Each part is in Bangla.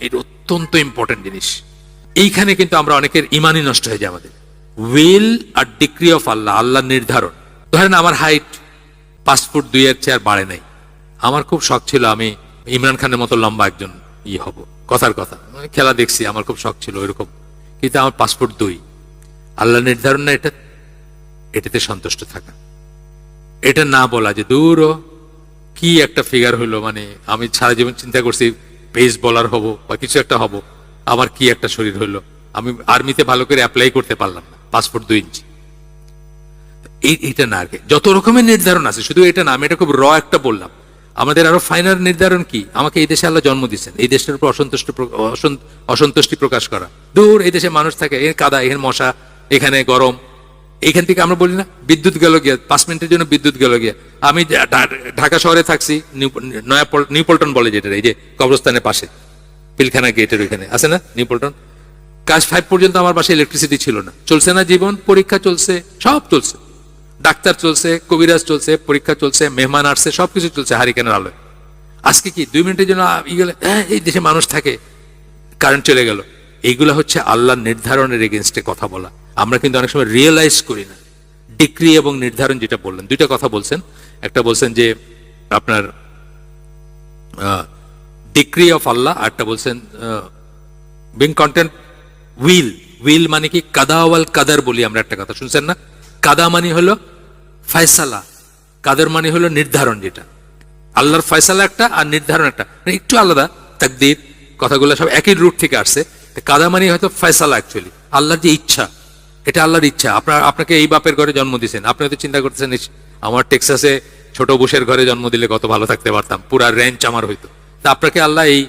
এটা অত্যন্ত ইম্পর্টেন্ট জিনিস। এইখানে কিন্তু আমরা অনেকের ইমানই নষ্ট হয়ে যায় আমাদের। উইল আর ডিগ্রি অফ আল্লাহ, আল্লাহর নির্ধারণ। ধরেন আমার হাইট পাঁচ ফুট দুই এর চেয়ার বাড়ে নাই। আমার খুব শখ ছিল আমি ইমরান খানের মতো লম্বা একজন ই হব। কথার কথা। খেলা দেখছি, আমার খুব শখ ছিল ওইরকম। কিন্তু আমার পাসপোর্ট দুই। আল্লাহ নির্ধারণ না, এটা এটাতে সন্তুষ্ট থাকা। এটা না বলা যে দূর কি একটা ফিগার হইল মানে আমি সারা জীবন চিন্তা করছি পেস বলার হব বা কিছু একটা হব, আমার কি একটা শরীর হইল? আমি আর্মিতে ভালো করে অ্যাপ্লাই করতে পারলাম না পাসপোর্ট দুই ইঞ্চি। এই- এইটা না কি। যত রকমের নির্ধারণ আছে, শুধু এটা না, আমি এটা খুব র একটা বললাম। আমাদের আরও ফাইনাল নির্ধারণ কি? আমাকে এই দেশে আল্লাহ জন্ম দিচ্ছেন এই দেশের উপর অসন্তুষ্ট অসন্তুষ্টি প্রকাশ করা। দূর এই দেশে মানুষ থাকে এর কাদা এখানে মশা, এখানে গরম এইখান থেকে আমরা বলি না, বিদ্যুৎ গেল গিয়া, পাঁচ মিনিটের জন্য বিদ্যুৎ গেল গিয়া। আমি ঢাকা শহরে থাকছি নয়া নিউ পল্টন বলে যেটা, এই যে কবরস্থানের পাশে, পিলখানা গেটের ওইখানে, আছে না নিউ পল্টন কাজ ফাইভ পর্যন্ত আমার বাসায় ইলেকট্রিসিটি ছিল না। চলছে না জীবন, পরীক্ষা চলছে, সব চলছে। ডাক্তার চলছে, কবিরাজ চলছে, পরীক্ষা চলছে, মেহমান আসছে, সবকিছু চলছে হারিকেনের আলোয়। আজকে কি, দুই মিনিটের জন্য হ্যাঁ এই দেশে মানুষ থাকে কারেন্ট চলে গেল। এইগুলো হচ্ছে আল্লাহর নির্ধারণের এগেনস্টে কথা বলা। আমরা কিন্তু অনেক সময় রিয়েলাইজ করি না। ডিগ্রি এবং নির্ধারণ যেটা বললেন, দুইটা কথা বলছেন। একটা বলছেন যে, আপনার ডিগ্রি অফ আল্লাহ আরটা বলছেন বিং কন্টেন্ট উইল উইল মানে কি? কাদাওয়াল কাদার বলি আমরা একটা কথা, শুনছেন না? কাদা মানে হলো ফয়সালা। কাদের মানে হলো নির্ধারণ যেটা। আল্লাহর ফয়সালা একটা আর নির্ধারণ একটা। মানে একটু আলাদা, তাকদির, কথাগুলো সব একই রুট থেকে আসছে। কাদা মানে হয়তো ফয়সালা অ্যাকচুয়ালি আল্লাহর যে ইচ্ছা, এটা আল্লাহর ইচ্ছা। আপনার, আপনাকে এই বাপের ঘরে জন্ম দিয়েছেন আপনি হয়তো চিন্তা করতেছেন আমার টেক্সাসে ছোট বুশের ঘরে জন্ম দিলে কত ভালো থাকতে পারতাম, পুরা রেঞ্চ আমার হইতো। তা আপনাকে আল্লাহ এই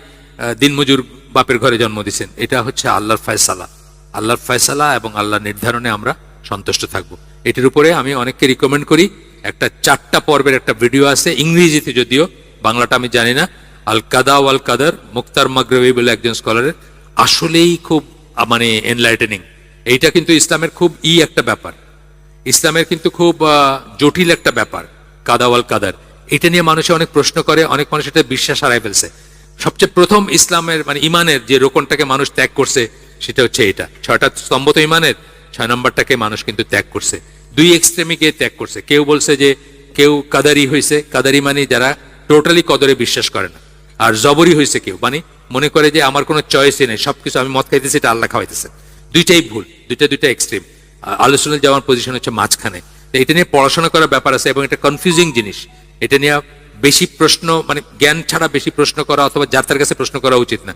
দিনমজুর বাপের ঘরে জন্ম দিয়েছেন এটা হচ্ছে আল্লাহর ফয়সালা আল্লাহর ফয়সালা এবং আল্লাহর নির্ধারণে আমরা সন্তুষ্ট থাকব। এটির উপরে আমি অনেককে রিকমেন্ড করি। একটা চারটা পর্বের একটা ভিডিও আছে, ইংরেজিতে যদিও, বাংলাটা আমি জানি না। আল কাদা ওয়াল কাদার মুক্তার মাগরবি বলে একজন স্কলারের আসলেই খুব মানে এনলাইটেনিং এইটা কিন্তু ইসলামের খুব ই একটা ব্যাপার। ইসলামের কিন্তু খুব জটিল একটা ব্যাপার, কাদাওয়াল কাদার। এটা নিয়ে মানুষে অনেক প্রশ্ন করে, অনেক মানুষ এটা বিশ্বাস হারাই ফেলছে। সবচেয়ে প্রথম ইসলামের মানে ইমানের যে রোকনটাকে মানুষ ত্যাগ করছে, সেটা হচ্ছে এটা। ছয়টা স্তম্ভ তো ইমানের, ছয় নম্বরটাকে মানুষ কিন্তু ত্যাগ করছে। দুই এক্সট্রিমে গিয়ে ত্যাগ করছে। কেউ বলছে যে, কেউ কাদারি হয়েছে কাদারি মানে যারা টোটালি কদরে বিশ্বাস করে না। আর জবরি হয়েছে কেউ মানে মনে করে যে আমার কোনো চয়েসই নেই, সবকিছু আমি মদ খাইতেছি, এটা আল্লাহ খাওয়াইতেছে। দুইটাই ভুল, দুইটা দুইটা এক্সট্রিম আলোচনা যাওয়ার পজিশন হচ্ছে মাঝখানে। এটা নিয়ে পড়াশোনা করার ব্যাপার আছে এবং এটা কনফিউজিং জিনিস। এটা নিয়ে বেশি প্রশ্ন মানে জ্ঞান ছাড়া বেশি প্রশ্ন করা অথবা যার তার কাছে প্রশ্ন করা উচিত না।